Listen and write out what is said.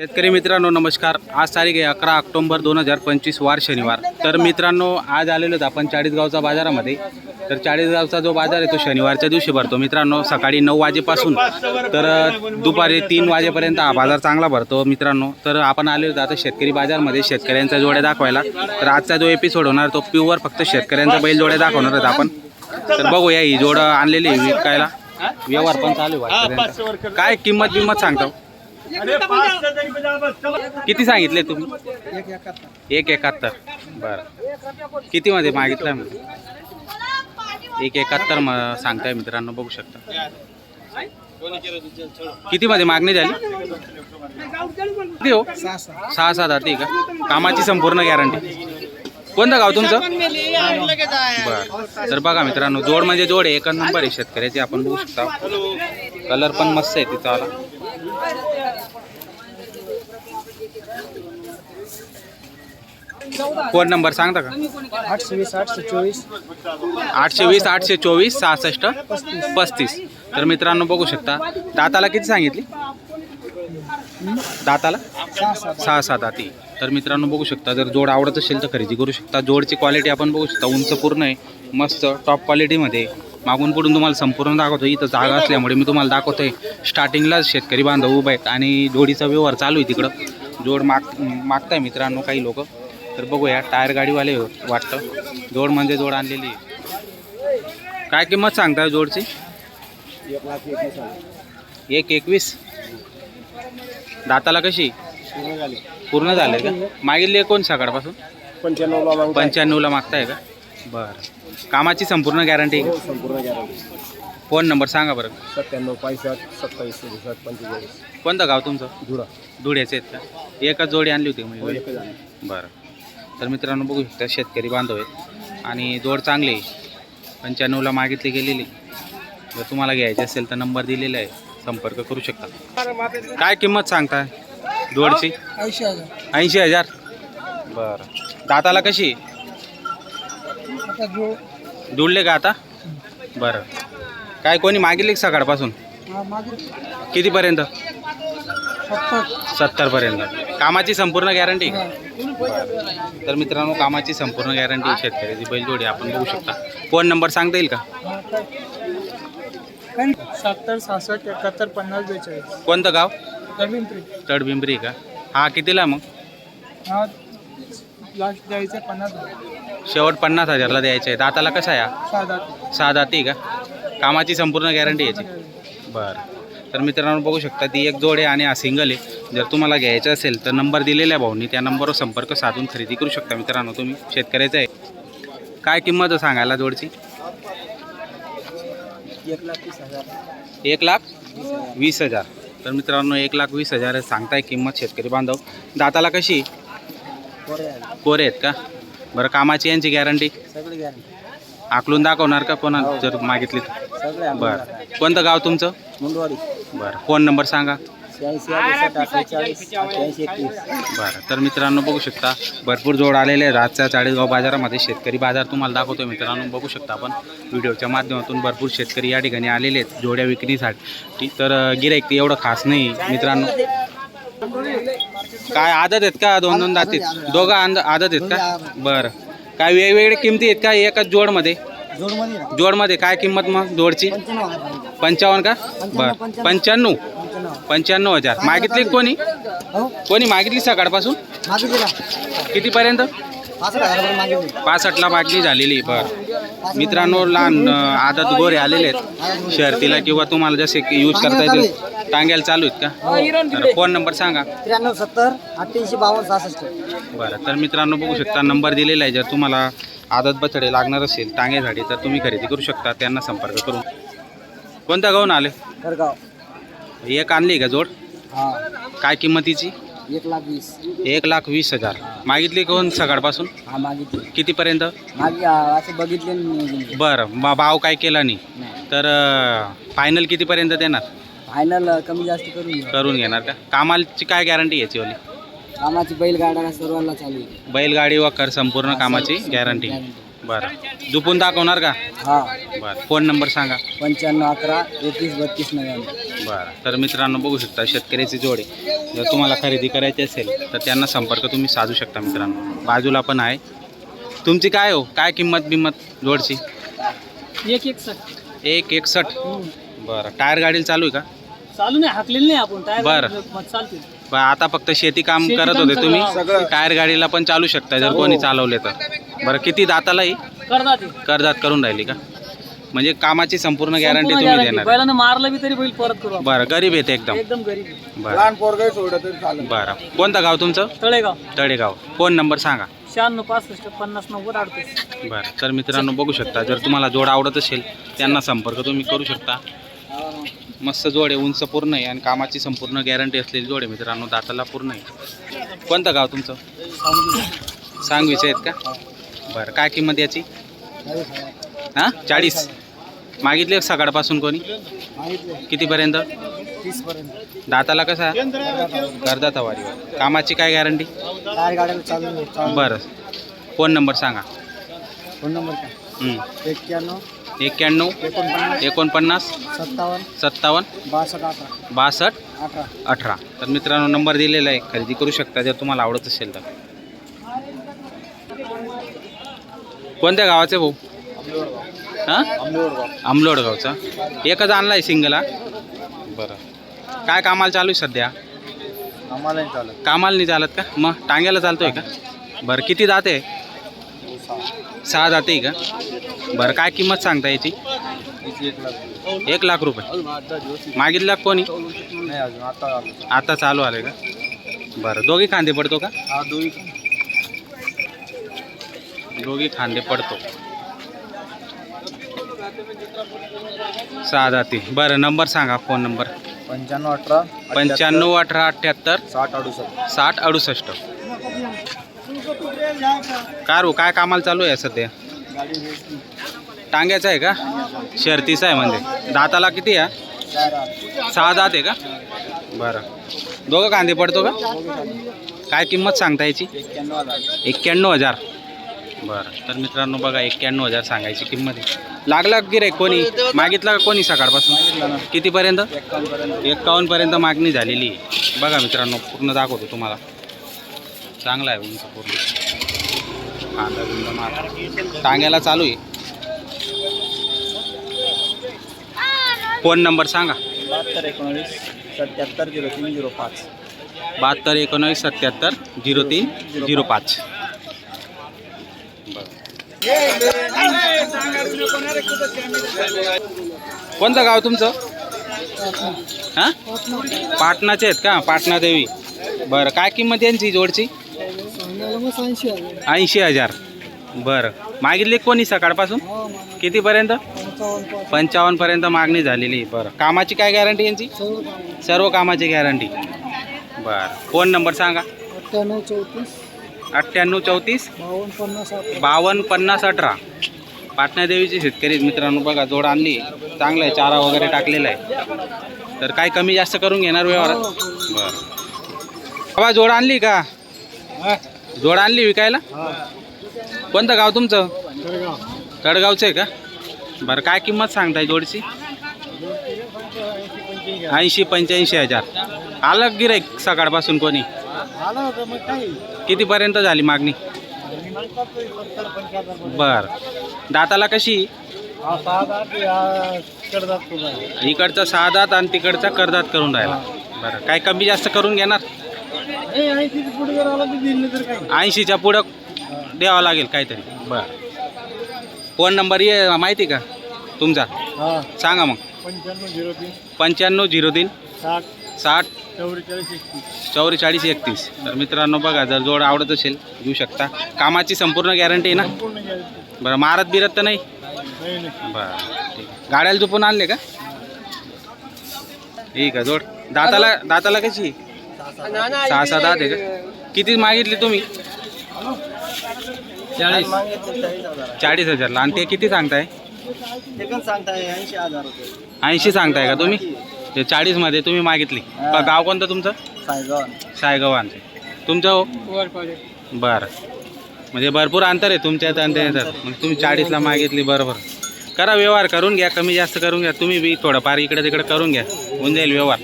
शेतकरी मित्रांनो नमस्कार. आज तारीख आहे अकरा ऑक्टोबर दोन हजार पंचवीस वार शनिवार. तर मित्रांनो आज आलेलो आहोत आपण चाळीसगावचा बाजारामध्ये. तर चाळीसगावचा जो बाजार आहे तो शनिवारच्या दिवशी भरतो. मित्रांनो सकाळी नऊ वाजेपासून तर दुपारी तीन वाजेपर्यंत हा बाजार चांगला भरतो मित्रांनो. तर आपण आलेलो आहोत आता शेतकरी बाजारमध्ये शेतकऱ्यांच्या जोड्या दाखवायला. तर आजचा जो एपिसोड होणार तो प्युअर फक्त शेतकऱ्यांचा बैल जोड्या दाखवणार आहेत आपण. तर बघूया ही जोडं आणलेली विकायला. व्यवहार पण चालू आहे. काय किंमत बिंमत सांगतो किती सांगितले तुम्ही? एक एकाहत्तर. बरं. कितीमध्ये मागितलं मग? एक एकाहत्तर म सांगताय मित्रांनो बघू शकता. कितीमध्ये मागणी झाली? किती हो? सहा सात आधी का कामाची संपूर्ण गॅरंटी. कोणतं गाव तुमचं? बरं. तर बघा मित्रांनो जोड म्हणजे जोड आहे. एकच नंबर आहे शेतकऱ्याची आपण बघू शकता. कलर पण मस्त आहे तिचा आला. फोन नंबर सांगता का? आठशे वीस आठशे चोवीस. आठशे वीस आठशे चोवीस सहासष्ट पस्तीस. तर मित्रांनो बघू शकता दाताला किती सांगितली? दाताला? सहा सात सहा दाती तर मित्रांनो बघू शकता जर जोड आवडत असेल तर खरेदी करू शकता. जोडची क्वालिटी आपण बघू शकता उंच पूर्ण आहे मस्त टॉप क्वालिटीमध्ये मागून पुढून तुम्हाला संपूर्ण दाखवतो. इथं जागा असल्यामुळे मी तुम्हाला दाखवतो आहे स्टार्टिंगलाच शेतकरी बांधव उभा आहेत आणि जोडीचा व्यवहार चालू आहे तिकडं. जोड माग मागताय मित्रांनो काही लोक. तर बघूया टायर गाडीवाले वाटतं. जोड म्हणजे जोड आणलेली. काय किंमत सांगता जोडची? एक एकवीस. दाताला कशी? पूर्ण झाले पूर्ण झाले का? मागितली कोण सकाळपासून? पंच्याण्णवला. पंच्याण्णवला मागताय का? बरं. कामाची संपूर्ण गॅरंटी? हो, संपूर्ण गॅरंटी. फोन नंबर सांगा बरं. सत्त्याण्णव पासष्ट सत्तावीस सदुसष्ट पंचेचाळीस. कोणतं गाव तुमचं? धुळा. धुळ्याचे आहेत का? एकच जोडी आणली होती म्हणजे. बरं. तर मित्रांनो बघू शकता शेतकरी बांधव आहेत. आणि जोड चांगली आहे. पंच्याण्णवला मागितली गेलेली. जर तुम्हाला घ्यायची असेल तर नंबर दिलेला आहे. संपर्क करू शकता. काय किंमत सांगताय? जोडची? ऐंशी हजार. ऐंशी हजार बरं. दाताला कशी जुळले का आता? बरं. काय कोणी मागितली सकाळपासून? कितीपर्यंत? सत्तरपर्यंत कामाची संपूर्ण गॅरंटी तर मित्रांनो कामाची संपूर्ण गॅरंटी शेतकऱ्याची बैलजोडी आपण बघू शकता. फोन नंबर सांगता येईल का? सत्तर सहासष्ट एकाहत्तर पन्नास बेचाळीस. कोणतं गाव? ट्री तडबिंबरी का? हा कितीला मग? हा लास्ट द्यायचं पन्नास हजार. शेवट पन्नास हजारला द्यायचं आहे. दाताला कसा आहे सहा दाती का कामाची संपूर्ण गॅरंटी याची. बरं. तर मित्रांनो बघू शकता ती एक जोड आहे आणि हा सिंगल आहे. जर तुम्हाला घ्यायचं असेल तर नंबर दिलेला आहे भाऊनी त्या नंबरवर संपर्क साधून खरेदी करू शकता. मित्रांनो तुम्ही शेतकऱ्याचं आहे. काय किंमत सांगायला जोडची? एक लाख तीस हजार. एक लाख वीस हजार. तर मित्रांनो एक लाख वीस हजार सांगताय किंमत शेतकरी बांधव. दाताला कशी? कोरे आहेत का? बरं कामाची यांची गॅरंटी सगळी गॅरंटी आकलून दाखवणार का कोणा जर मागितली तर. बरं. कोणतं गाव तुमचं? मुंडवाडी. बरं. फोन नंबर सांगा. बरं. तर मित्रांनो बघू शकता भरपूर जोड आलेले आहेत. आजच्या चाळीसगाव बाजारामध्ये शेतकरी बाजार तुम्हाला दाखवतो मित्रांनो. बघू शकता आपण. व्हिडिओच्या माध्यमातून भरपूर शेतकरी या ठिकाणी आलेले आहेत. जोड्या विक्रीसाठी. तर गिराईक एवढं खास नाही मित्रांनो. काय आदत आहेत का? दोन दोन दातीत? दोघं आंद आदत आहेत का? बरं. काय वेगवेगळ्या किमती आहेत का एकाच जोडमध्ये? जोडमध्ये जोडमध्ये काय किंमत मग जोडची? पंचावन्न का? बरं. पंच्याण्णव. पंच्याण्णव? हजार. मागितली का कोणी? हो. कोणी मागितली सकाळपासून? मागितली कितीपर्यंत? पाच हजार मागितली. पासष्टला मागणी झालेली बरं. मित्रांनो लहान आदत गोरे आलेले आहेत. शर्तीला किंवा तुम्हाला जसे यूज करता येतील. टांग्याला चालू आहेत का? तर फोन नंबर सांगा. त्र्याण्णव सत्तर अठ्ठ्याऐंशी बावन्न सहासष्ट. बरं तर मित्रांनो बघू शकता नंबर दिलेला आहे. जर तुम्हाला आदत बछडे लागणार असेल टांग्यासाठी तर तुम्ही खरेदी करू शकता. त्यांना संपर्क करून. कोणत्या गावून आले? एक आणली का जोड? हा. काय किंमतीची? एक लाख वीस. एक लाख वीस हजार. मागितली कोण सकाळपासून? हा मागितली. कितीपर्यंत? मागे असे बघितले बरं भाव काय केला नाही. तर फायनल कितीपर्यंत देणार? फायनल कमी जास्त करून घ्या करून घेणार का? कामाची काय गॅरंटी याची वाली? कामाची बैलगाड्या सर्वांना चालू आहे. बैलगाडी व कर संपूर्ण कामाची गॅरंटी बरं. दुपून दाखवणार का? हा. बरं. फोन नंबर सांगा. पंच्याण्णव अकरा एकवीस बत्तीस नव्याण्णव. बरं. तर मित्रांनो बघू शकता शेतकऱ्याची जोड. जर तुम्हाला खरेदी करायची असेल तर त्यांना संपर्क तुम्ही साधू शकता मित्रांनो. बाजूला पण आहे. तुमची काय हो? काय किंमत बिंमत जोडची? एक एक सर एक एकसष्ट. बरं. टायर गाडीला चालू आहे का? चालू नाही हाकलेली नाही आपण. टायर बरं. चालते बरं आता फक्त शेती काम शेती करत काम होते सगळं, तुम्ही. सगळं. टायर गाडीला पण चालू शकता जर कोणी चालवले तर. बरं किती करतात ते. कर्जात करून राहिली का? म्हणजे कामाची संपूर्ण गॅरंटी संपूर्ण तुम्ही guarantee. देणार मारलं बी तरी बैल परत करू आपण. बरं गरीब येते एकदम. एकदम गरीब बरं. पोरगाही सोडलं तरी चालेल. बरं. कोणतं गाव तुमचं? तळेगाव. तळेगाव. फोन नंबर सांगा. शहाण्णव पासष्ट पन्नास नव्वद अडतीस. बरं. तर मित्रांनो बघू शकता जर तुम्हाला जोड आवडत असेल त्यांना संपर्क तुम्ही करू शकता. मस्त जोड आहे उंच पूर्ण आहे आणि कामाची संपूर्ण गॅरंटी असलेली जोड आहे मित्रांनो दाताला पूर्ण आहे. कोणतं गाव तुमचं? सांगवीचे आहेत का? बरं काय किंमत याची? हां? चाळीस. मागितली सकाळपासून कोणी? कितीपर्यंत? दाताला कसा? करदा तवारी. कामाची काय गॅरंटी बरं. फोन नंबर सांगा. फोन नंबर काय एक्क्याण्णव एक्क्याण्णव एकोणपन्नास एकोणपन्नास सत्तावन्न सत्तावन्न बासष्ट बासष्ट अठरा अठरा. तर मित्रांनो नंबर दिलेला आहे. खरेदी करू शकता जर तुम्हाला आवडत असेल तर. कोणत्या गावाचे भाऊ? हां? आंबलोड गावचा एकच आणला आहे सिंगला बरं. काय कामाला चालू आहे सध्या? चालत. कामाला नाही चालत का? मग टांग्याला चालतोय का? बरं किती दाते सहा दाते आहे का? बरं काय किंमत सांगता याची? एक लाख एक लाख रुपये. मागितला कोणी? नाही अजून आता चालू आले का? बरं दोघी खांदे पडतो का? हा दोन्ही दोघी खांदे पडतो. सहा जाती बरं नंबर सांगा फोन नंबर. पंच्याण्णव अठरा पंच्याण्णव अठरा अठ्ठ्याहत्तर साठ अडुसष्ट. साठ अडुसष्ट. कार हो काय कामाला चालू आहे सध्या? टांग्याचं आहे का? शर्तीचं आहे म्हणजे. दाताला किती आहे? सहा दात आहे का? बरं. दोघं कांदे पडतो का? काय किंमत सांगता याची? एक्क्याण्णव हजार. बरं. तर मित्रांनो बघा एक्क्याण्णव हजार सांगायची किंमत आहे. लागला गिरे कोणी? मागितला का कोणी सकाळपासून? कितीपर्यंत? एक्कावन्नपर्यंत मागणी झालेली आहे. बघा मित्रांनो पूर्ण दाखवतो तुम्हाला. चांगला आहे उंच पूर्ण. कांदा बिंदा मार. टांग्याला चालू आहे. फोन नंबर सांगा. बहात्तर एकोणावीस सत्याहत्तर झिरो तीन झिरो पाच. बहात्तर एकोणावीस सत्याहत्तर झिरो तीन झिरो पाच. कोणतं गाव तुमचं? हां? पाटणाचे आहेत का? पाटणा देवी बरं काय किंमत यांची जोडची? ऐंशी हजार. बरं. मागितली कोणी सकाळपासून? कितीपर्यंत? पंचावन्नपर्यंत मागणी झालेली. आहे. बरं. कामाची काय गॅरंटी यांची? सर्व कामाची गॅरंटी. बरं. फोन नंबर सांगा. अठ्ठ्याण्णव चौतीस. अठ्ठ्याण्णव चौतीस बावन्न पन्नास आठ बावन्न पन्नास अठरा. पाटणादेवीचे शेतकरी मित्रांनो बघा जोड आणली. चांगला आहे चारा वगैरे टाकलेला आहे. तर काय कमी जास्त करून घेणार व्यवहारात बरं. बाबा जोड आणली का? जोड आणली विकायला? कोणतं गाव तुमचं? तडगावचं आहे का? बरं काय किंमत सांगताय जोडची? ऐंशी पंच्याऐंशी हजार. आलं गिराईक सकाळपासून कोणी? आला होता मग काय? कितीपर्यंत झाली मागणी? बर. दाताला कशी? हा सहा दहा ते कडदात तुला इकडचा सहा दात आणि तिकडचा करदात करून राहिला. बरं. काय कमी जास्त करून घेणार? आहे तिथे पुढे जर आला तर दिलं तर काय? ऐंशीच्या पुढं द्यावं लागेल काहीतरी. बरं. फोन नंबर ये माहिती का? तुमचा? हा. सांगा मग. पंच्याण्णव झिरो तीन. पंच्याण्णव झिरो तीन. साठ. साठ? चौवेचाळीस एकतीस. चौवेचाळीस एकतीस. तर मित्रांनो बघा जर जोड आवडत असेल घेऊ शकता. कामाची संपूर्ण गॅरंटी आहे ना बरं मारत बिरत तर नाही? नाही नाही. बरं ठीक आहे. गाड्याला झोपून आणले का? ठीक आहे जोड. दाताला दाताला कशी? सहा सात दात आहे का? किती मागितली तुम्ही? चाळीस. चाळीस हजार चाळीस हजारला. आणि ते किती सांगताय? ऐंशी सांगताय का तुम्ही? ते चाळीसमध्ये तुम्ही मागितली. गाव कोणतं तुमचं? सायगावन सायगव्हाणचे तुमचं? हो बरं. म्हणजे भरपूर अंतर आहे तुमच्यात आणि त्याच्यात. मग तुम्ही चाळीसला मागितली बरोबर. करा व्यवहार करून घ्या कमी जास्त करून घ्या. तुम्ही बी थोडंफार इकडे तिकडे करून घ्या. होऊन जाईल व्यवहार.